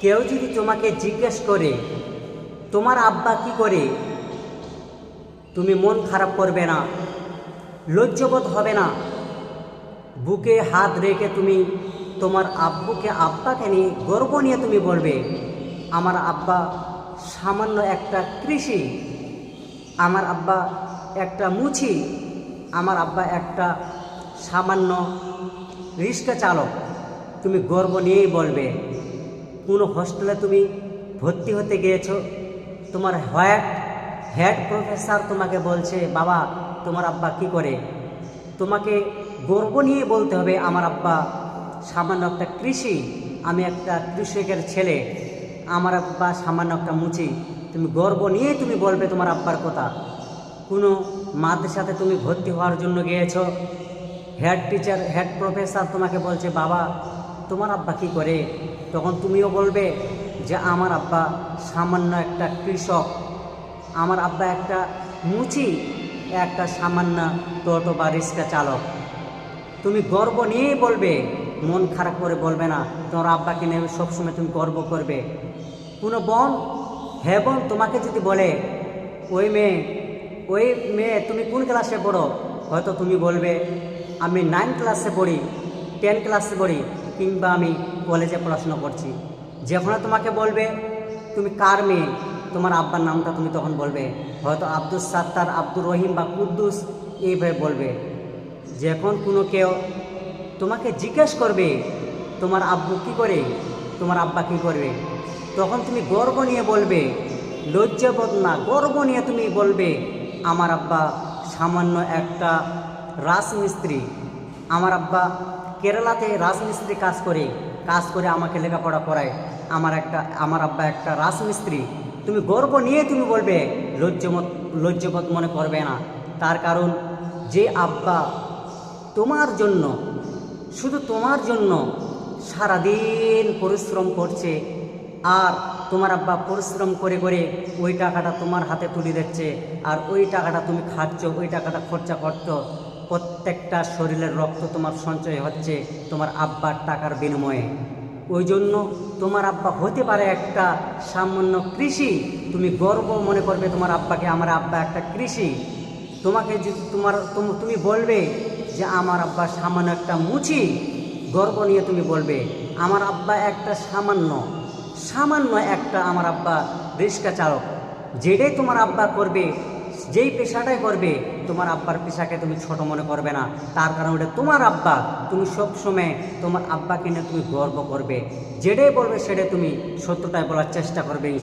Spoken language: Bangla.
কেউ যদি তোমাকে জিজ্ঞেস করে, তোমার আব্বা কি করে? তুমি মন খারাপ করবে না, লজ্জবোধ হবে না। বুকে হাত রেখে তুমি তোমার আব্বুকে, আব্বাকে নিয়ে গর্ব নিয়ে তুমি বলবে, আমার আব্বা সামান্য একটা কৃষি, আমার আব্বা একটা মুছি আমার আব্বা একটা সামান্য রিক্সা চালক। তুমি গর্ব নিয়েই বলবে। কোনো হোস্টেলে তুমি ভর্তি হতে গিয়েছো? তোমার হেড হেড প্রফেসর তোমাকে বলছে, বাবা, তোমার আব্বা কি করে? তোমাকে গর্ব নিয়ে বলতে হবে, আমার আব্বা সামান্য একটা কৃষি, আমি একটা কৃষকের ছেলে, আমার আব্বা সামান্য একটা মুচি। তুমি গর্ব নিয়ে তুমি বলবে তোমার আব্বার কথা। কোনো মাদের সাথে তুমি ভর্তি হওয়ার জন্য গিয়েছো? হেড টিচার হেড প্রফেসর তোমাকে বলছে, বাবা তোমার আব্বা কি করে? তখন তুমিও বলবে যে, আমার আব্বা সামান্য একটা কৃষক। আমার আব্বা একটা মুচি, একটা সামান্য টোটো বা রিক্সা চালক। তুমি গর্ব নিয়েই বলবে, মন খারাপ করে বলবে না, তোমার আব্বাকে নিয়ে সবসময় তুমি গর্ব করবে। কোনো বোন হ্যাঁ বোন, তোমাকে যদি বলে, ওই মেয়ে ওই মেয়ে, তুমি কোন ক্লাসে পড়ো? হয়তো তুমি বলবে, আমি নাইন ক্লাসে পড়ি, টেন ক্লাসে পড়ি। কিংবা আমি কলেজে পড়াশোনা করছি। যখন তোমাকে বলবে, তুমি কার মেয়ে? তোমার আব্বার নামটা তুমি তখন বলবে। হয়তো আব্দুল সাত্তার, আব্দুর রহিম বা কুদ্দুস এইভাবে বলবে। যখন কোনো কেউ তোমাকে জিজ্ঞেস করবে, তোমার আব্বু কি করে? তোমার আব্বা কি করবে? তখন তুমি গর্ব নিয়ে বলবে, লজ্জাবোধ না, গর্ব নিয়ে তুমি বলবে, আমার আব্বা সামান্য একটা রাজমিস্ত্রি। আমার আব্বা কেরালাতে রাজমিস্ত্রি কাজ করে কাজ করে আমাকে লেখাপড়া করায়। আমার একটা, আমার আব্বা একটা রাজমিস্ত্রি। তুমি গর্ব নিয়ে তুমি বলবে, লজ্জমত, লজ্জবোধ মনে করবে না। তার কারণ, যে আব্বা তোমার জন্য, শুধু তোমার জন্য সারাদিন পরিশ্রম করছে, আর তোমার আব্বা পরিশ্রম করে করে ওই টাকাটা তোমার হাতে তুলে দিচ্ছে, আর ওই টাকাটা তুমি খাচ্ছ, ওই টাকাটা খরচা করছ প্রত্যেকটা শরীরের রক্ত তোমার সঞ্চয় হচ্ছে তোমার আব্বার টাকার বিনিময়ে। ওই জন্য তোমার আব্বা হতে পারে একটা সামান্য কৃষি। তুমি গর্ব মনে করবে তোমার আব্বাকে, আমার আব্বা একটা কৃষি। তোমাকে যদি তোমার তুমি বলবে যে আমার আব্বা সামান্য একটা মুচি, গর্ব নিয়ে তুমি বলবে, আমার আব্বা একটা সামান্য সামান্য একটা আমার আব্বা রিক্সা চালক, যেটাই তোমার আব্বা করবে যেই পেশাটাই করবে, তোমার আব্বার পেশাকে তুমি ছোট মনে করবে না। তার কারণ ওটা তোমার আব্বা, তুমি সবসময় তোমার আব্বাকে নিয়ে তুমি গর্ব করবে। যেটাই বলবে সেটাই তুমি সত্যটাই বলার চেষ্টা করবে